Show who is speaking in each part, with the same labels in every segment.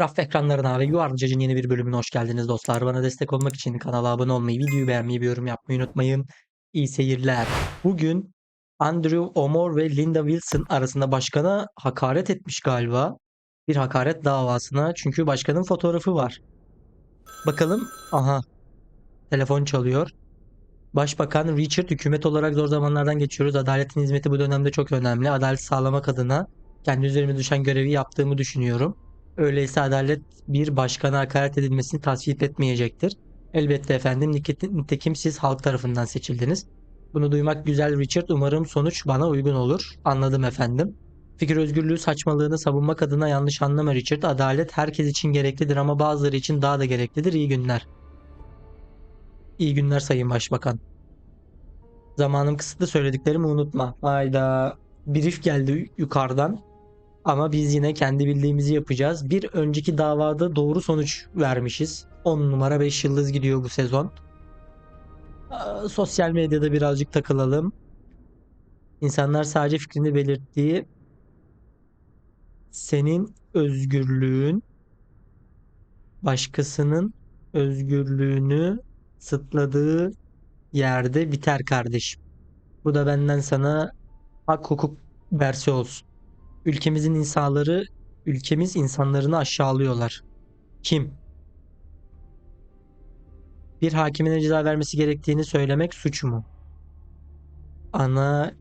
Speaker 1: Raf ekranlarına ve Yuvarlıca'cın yeni bir bölümüne hoş geldiniz dostlar. Bana destek olmak için kanala abone olmayı, videoyu beğenmeyi, bir yorum yapmayı unutmayın. İyi seyirler. Bugün Andrew Omor ve Linda Wilson arasında başkana hakaret etmiş galiba. Bir hakaret davasına çünkü başkanın fotoğrafı var. Bakalım. Aha. Telefon çalıyor. Başbakan Richard hükümet olarak zor zamanlardan geçiyoruz. Adaletin hizmeti bu dönemde çok önemli. Adalet sağlamak adına kendi üzerime düşen görevi yaptığımı düşünüyorum. Öyleyse adalet bir başkana hakaret edilmesini tasvip etmeyecektir. Elbette efendim nitekim siz halk tarafından seçildiniz. Bunu duymak güzel Richard. Umarım sonuç bana uygun olur. Anladım efendim. Fikir özgürlüğü saçmalığını savunmak adına yanlış anlama Richard. Adalet herkes için gereklidir ama bazıları için daha da gereklidir. İyi günler. İyi günler Sayın Başbakan. Zamanım kısıtlı söylediklerimi unutma. Hayda. Brief geldi yukarıdan. Ama biz yine kendi bildiğimizi yapacağız. Bir önceki davada doğru sonuç vermişiz. 10 numara 5 yıldız gidiyor bu sezon. Sosyal medyada birazcık takılalım. İnsanlar sadece fikrini belirttiği senin özgürlüğün başkasının özgürlüğünü sıtladığı yerde biter kardeşim. Bu da benden sana hak hukuk versi olsun. Ülkemizin insanları, ülkemiz insanlarını aşağılıyorlar. Kim? Bir hakimine ceza vermesi gerektiğini söylemek suç mu? Ana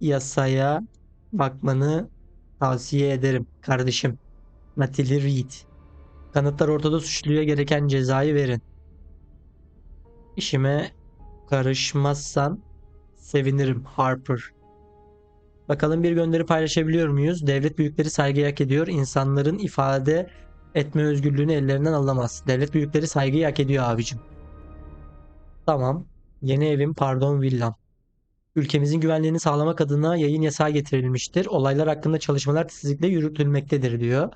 Speaker 1: yasaya bakmanı tavsiye ederim kardeşim. Matilda Reed. Kanıtlar ortada suçluya gereken cezayı verin. İşime karışmazsan sevinirim Harper. Bakalım bir gönderi paylaşabiliyor muyuz? Devlet büyükleri saygı hak ediyor. İnsanların ifade etme özgürlüğünü ellerinden alamaz. Devlet büyükleri saygıyı hak ediyor abicim. Tamam. Yeni evim pardon villam. Ülkemizin güvenliğini sağlamak adına yayın yasağı getirilmiştir. Olaylar hakkında çalışmalar titizlikle yürütülmektedir diyor.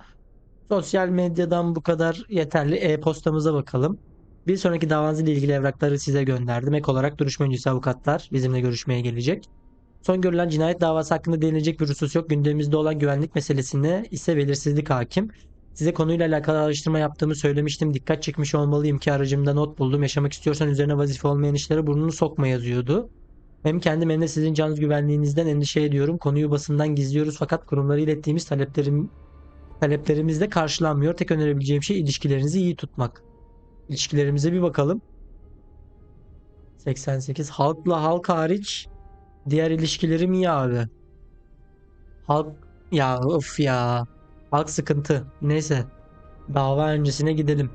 Speaker 1: Sosyal medyadan bu kadar yeterli. E-postamıza bakalım. Bir sonraki davanızla ilgili evrakları size gönderdim. Ek olarak duruşma öncesi avukatlar bizimle görüşmeye gelecek. Son görülen cinayet davası hakkında denilecek bir husus yok. Gündemimizde olan güvenlik meselesine ise belirsizlik hakim. Size konuyla alakalı araştırma yaptığımı söylemiştim. Dikkat çekmiş olmalıyım ki aracımda not buldum. Yaşamak istiyorsan üzerine vazife olmayan işlere burnunu sokma yazıyordu. Hem kendim hem de sizin canınız güvenliğinizden endişe ediyorum. Konuyu basından gizliyoruz fakat kurumlara ilettiğimiz taleplerim, taleplerimizde karşılanmıyor. Tek önerebileceğim şey ilişkilerinizi iyi tutmak. İlişkilerimize bir bakalım. 88 halkla halk hariç Diğer ilişkilerim iyi abi. Halk ya of ya. Halk sıkıntı. Neyse. Dava öncesine gidelim.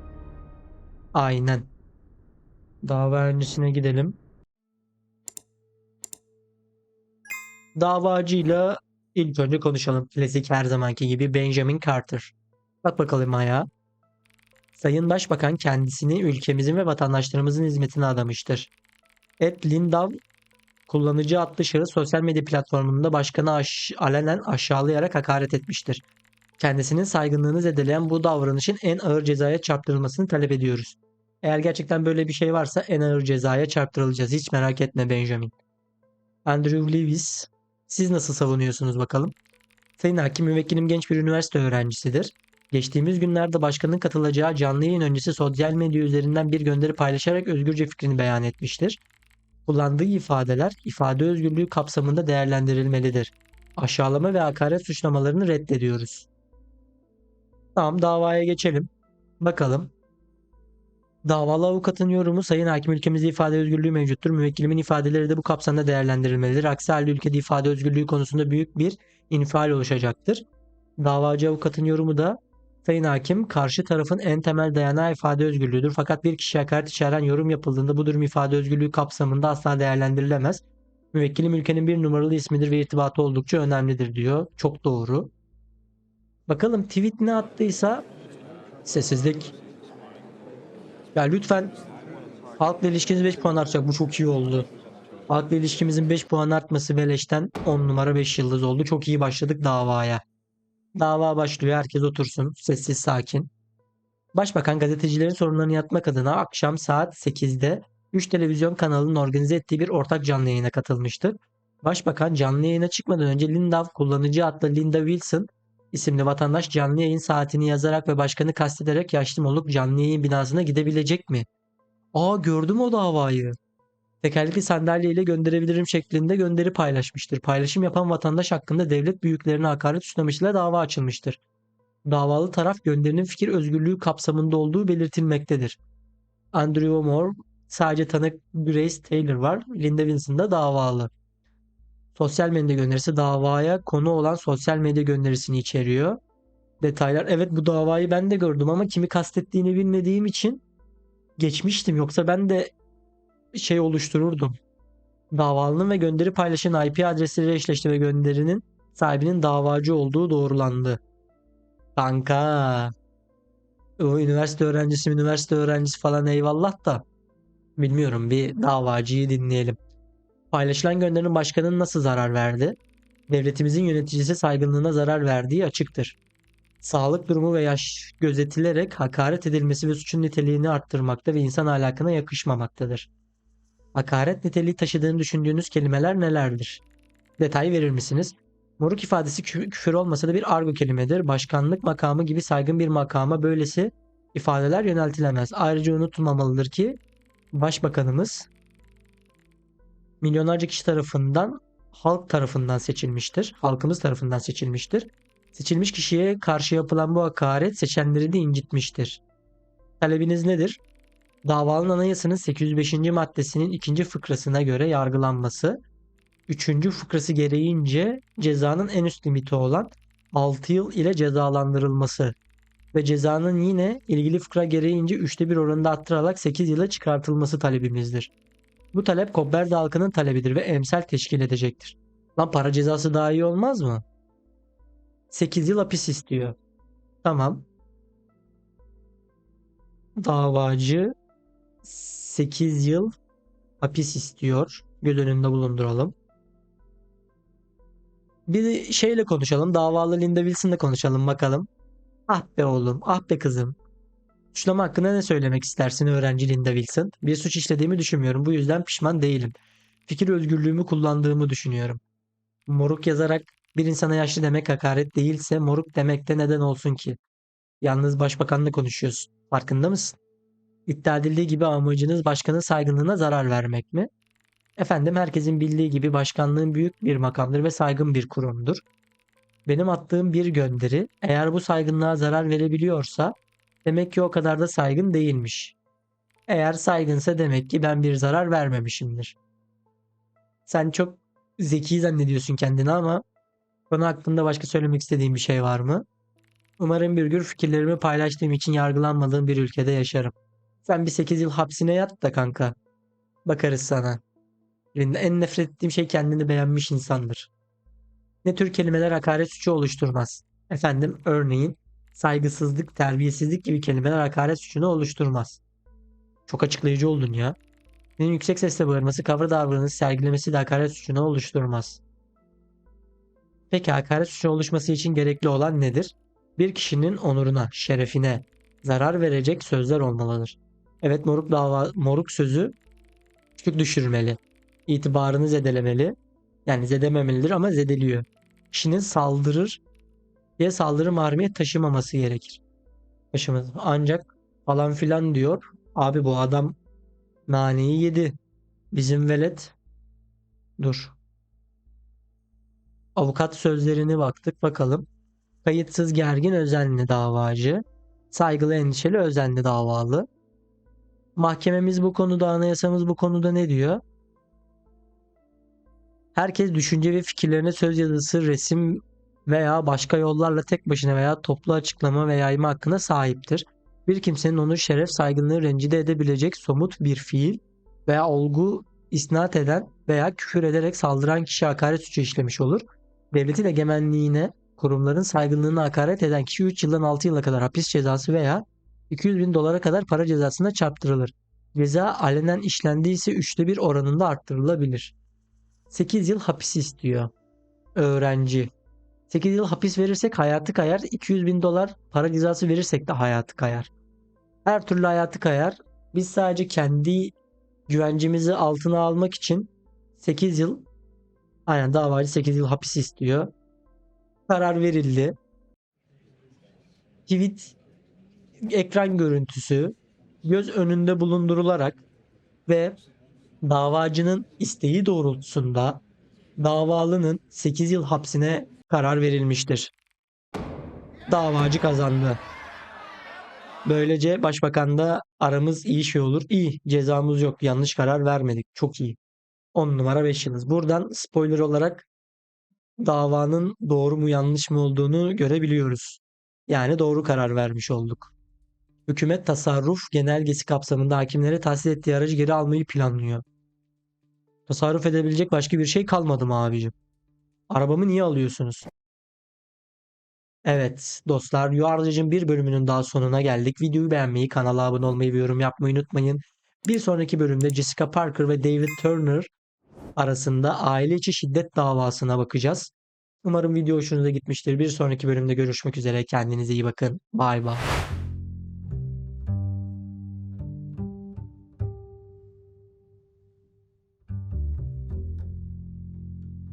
Speaker 1: Aynen. Dava öncesine gidelim. Davacıyla ilk önce konuşalım. Klasik her zamanki gibi Benjamin Carter. Bak bakalım ayağa. Sayın Başbakan kendisini ülkemizin ve vatandaşlarımızın hizmetine adamıştır. Ed Lindahl Kullanıcı adlı şahıs sosyal medya platformunda başkanı aş- alenen aşağılayarak hakaret etmiştir. Kendisinin saygınlığını zedeleyen bu davranışın en ağır cezaya çarptırılmasını talep ediyoruz. Eğer gerçekten böyle bir şey varsa en ağır cezaya çarptırılacağız. Hiç merak etme Benjamin. Andrew Lewis, siz nasıl savunuyorsunuz bakalım? Sayın Hakim müvekkilim genç bir üniversite öğrencisidir. Geçtiğimiz günlerde başkanın katılacağı canlı yayın öncesi sosyal medya üzerinden bir gönderi paylaşarak özgürce fikrini beyan etmiştir kullandığı ifadeler ifade özgürlüğü kapsamında değerlendirilmelidir. Aşağılama ve hakaret suçlamalarını reddediyoruz. Tamam davaya geçelim. Bakalım. Davalı avukatın yorumu sayın hakim ülkemizde ifade özgürlüğü mevcuttur. Müvekkilimin ifadeleri de bu kapsamda değerlendirilmelidir. Aksi halde ülkede ifade özgürlüğü konusunda büyük bir infial oluşacaktır. Davacı avukatın yorumu da Sayın Hakim, karşı tarafın en temel dayanağı ifade özgürlüğüdür. Fakat bir kişi hakaret içeren yorum yapıldığında bu durum ifade özgürlüğü kapsamında asla değerlendirilemez. Müvekkilim ülkenin bir numaralı ismidir ve irtibatı oldukça önemlidir diyor. Çok doğru. Bakalım tweet ne attıysa sessizlik. Ya lütfen halkla ilişkiniz 5 puan artacak. Bu çok iyi oldu. Halkla ilişkimizin 5 puan artması Beleş'ten 10 numara 5 yıldız oldu. Çok iyi başladık davaya. Dava başlıyor. Herkes otursun. Sessiz sakin. Başbakan gazetecilerin sorunlarını yatmak adına akşam saat 8'de 3 televizyon kanalının organize ettiği bir ortak canlı yayına katılmıştı. Başbakan canlı yayına çıkmadan önce Lindav kullanıcı adlı Linda Wilson isimli vatandaş canlı yayın saatini yazarak ve başkanı kastederek yaşlı Moluk canlı yayın binasına gidebilecek mi? Aa gördüm o davayı. Tekerlekli sandalye ile gönderebilirim şeklinde gönderi paylaşmıştır. Paylaşım yapan vatandaş hakkında devlet büyüklerine hakaret suçlamasıyla dava açılmıştır. Davalı taraf gönderinin fikir özgürlüğü kapsamında olduğu belirtilmektedir. Andrew Moore sadece tanık Grace Taylor var. Linda Wilson da davalı. Sosyal medya gönderisi davaya konu olan sosyal medya gönderisini içeriyor. Detaylar evet bu davayı ben de gördüm ama kimi kastettiğini bilmediğim için geçmiştim. Yoksa ben de şey oluştururdum. Davalının ve gönderi paylaşan IP adresleriyle eşleşti ve gönderinin sahibinin davacı olduğu doğrulandı. Kanka. O üniversite öğrencisi, üniversite öğrencisi falan eyvallah da bilmiyorum bir davacıyı dinleyelim. Paylaşılan gönderinin başkanın nasıl zarar verdi? Devletimizin yöneticisi saygınlığına zarar verdiği açıktır. Sağlık durumu ve yaş gözetilerek hakaret edilmesi ve suçun niteliğini arttırmakta ve insan ahlakına yakışmamaktadır. Hakaret niteliği taşıdığını düşündüğünüz kelimeler nelerdir? Detay verir misiniz? Moruk ifadesi kü- küfür olmasa da bir argo kelimedir. Başkanlık makamı gibi saygın bir makama böylesi ifadeler yöneltilemez. Ayrıca unutulmamalıdır ki Başbakanımız milyonlarca kişi tarafından halk tarafından seçilmiştir. Halkımız tarafından seçilmiştir. Seçilmiş kişiye karşı yapılan bu hakaret seçenleri de incitmiştir. Talebiniz nedir? Davanın anayasanın 805. maddesinin ikinci fıkrasına göre yargılanması, üçüncü fıkrası gereğince cezanın en üst limiti olan 6 yıl ile cezalandırılması ve cezanın yine ilgili fıkra gereğince üçte bir oranında arttırılarak 8 yıla çıkartılması talebimizdir. Bu talep Kobberdi halkının talebidir ve emsal teşkil edecektir. Lan para cezası daha iyi olmaz mı? 8 yıl hapis istiyor. Tamam. Davacı 8 yıl hapis istiyor. Göz önünde bulunduralım. Bir şeyle konuşalım. Davalı Linda Wilson'la konuşalım bakalım. Ah be oğlum, ah be kızım. Suçlama hakkında ne söylemek istersin öğrenci Linda Wilson? Bir suç işlediğimi düşünmüyorum. Bu yüzden pişman değilim. Fikir özgürlüğümü kullandığımı düşünüyorum. Moruk yazarak bir insana yaşlı demek hakaret değilse moruk demek de neden olsun ki? Yalnız başbakanla konuşuyorsun. Farkında mısın? İddia edildiği gibi amacınız başkanın saygınlığına zarar vermek mi? Efendim herkesin bildiği gibi başkanlığın büyük bir makamdır ve saygın bir kurumdur. Benim attığım bir gönderi eğer bu saygınlığa zarar verebiliyorsa demek ki o kadar da saygın değilmiş. Eğer saygınsa demek ki ben bir zarar vermemişimdir. Sen çok zeki zannediyorsun kendini ama konu hakkında başka söylemek istediğin bir şey var mı? Umarım bir gün fikirlerimi paylaştığım için yargılanmadığım bir ülkede yaşarım. Sen bir 8 yıl hapsine yat da kanka. Bakarız sana. En nefret ettiğim şey kendini beğenmiş insandır. Ne tür kelimeler hakaret suçu oluşturmaz? Efendim örneğin saygısızlık, terbiyesizlik gibi kelimeler hakaret suçunu oluşturmaz. Çok açıklayıcı oldun ya. Senin yüksek sesle bağırması, kavra davranışı sergilemesi de hakaret suçunu oluşturmaz. Peki hakaret suçu oluşması için gerekli olan nedir? Bir kişinin onuruna, şerefine zarar verecek sözler olmalıdır. Evet moruk dava, moruk sözü küçük düşürmeli. İtibarını zedelemeli. Yani zedememelidir ama zedeliyor. Kişinin saldırır diye saldırı marmiyet taşımaması gerekir. Taşımaz. Ancak falan filan diyor. Abi bu adam naneyi yedi. Bizim velet dur. Avukat sözlerine baktık bakalım. Kayıtsız gergin özenli davacı. Saygılı endişeli özenli davalı. Mahkememiz bu konuda, anayasamız bu konuda ne diyor? Herkes düşünce ve fikirlerine söz yazısı, resim veya başka yollarla tek başına veya toplu açıklama ve yayma hakkına sahiptir. Bir kimsenin onu şeref saygınlığı rencide edebilecek somut bir fiil veya olgu isnat eden veya küfür ederek saldıran kişi hakaret suçu işlemiş olur. Devletin egemenliğine, kurumların saygınlığına hakaret eden kişi 3 yıldan 6 yıla kadar hapis cezası veya 200 bin dolara kadar para cezasına çarptırılır. Ceza alenen işlendiyse üçte bir oranında arttırılabilir. 8 yıl hapis istiyor. Öğrenci. 8 yıl hapis verirsek hayatı kayar. 200 bin dolar para cezası verirsek de hayatı kayar. Her türlü hayatı kayar. Biz sadece kendi güvencemizi altına almak için 8 yıl aynen davacı 8 yıl hapis istiyor. Karar verildi. tweet ekran görüntüsü göz önünde bulundurularak ve davacının isteği doğrultusunda davalının 8 yıl hapsine karar verilmiştir. Davacı kazandı. Böylece başbakan da aramız iyi şey olur. İyi. Cezamız yok. Yanlış karar vermedik. Çok iyi. 10 numara 5 yıldız. Buradan spoiler olarak davanın doğru mu yanlış mı olduğunu görebiliyoruz. Yani doğru karar vermiş olduk. Hükümet tasarruf genelgesi kapsamında hakimlere tahsis ettiği aracı geri almayı planlıyor. Tasarruf edebilecek başka bir şey kalmadı mı abicim? Arabamı niye alıyorsunuz? Evet dostlar Yuvarlıcın bir bölümünün daha sonuna geldik. Videoyu beğenmeyi, kanala abone olmayı ve yorum yapmayı unutmayın. Bir sonraki bölümde Jessica Parker ve David Turner arasında aile içi şiddet davasına bakacağız. Umarım video hoşunuza gitmiştir. Bir sonraki bölümde görüşmek üzere. Kendinize iyi bakın. Bay bay.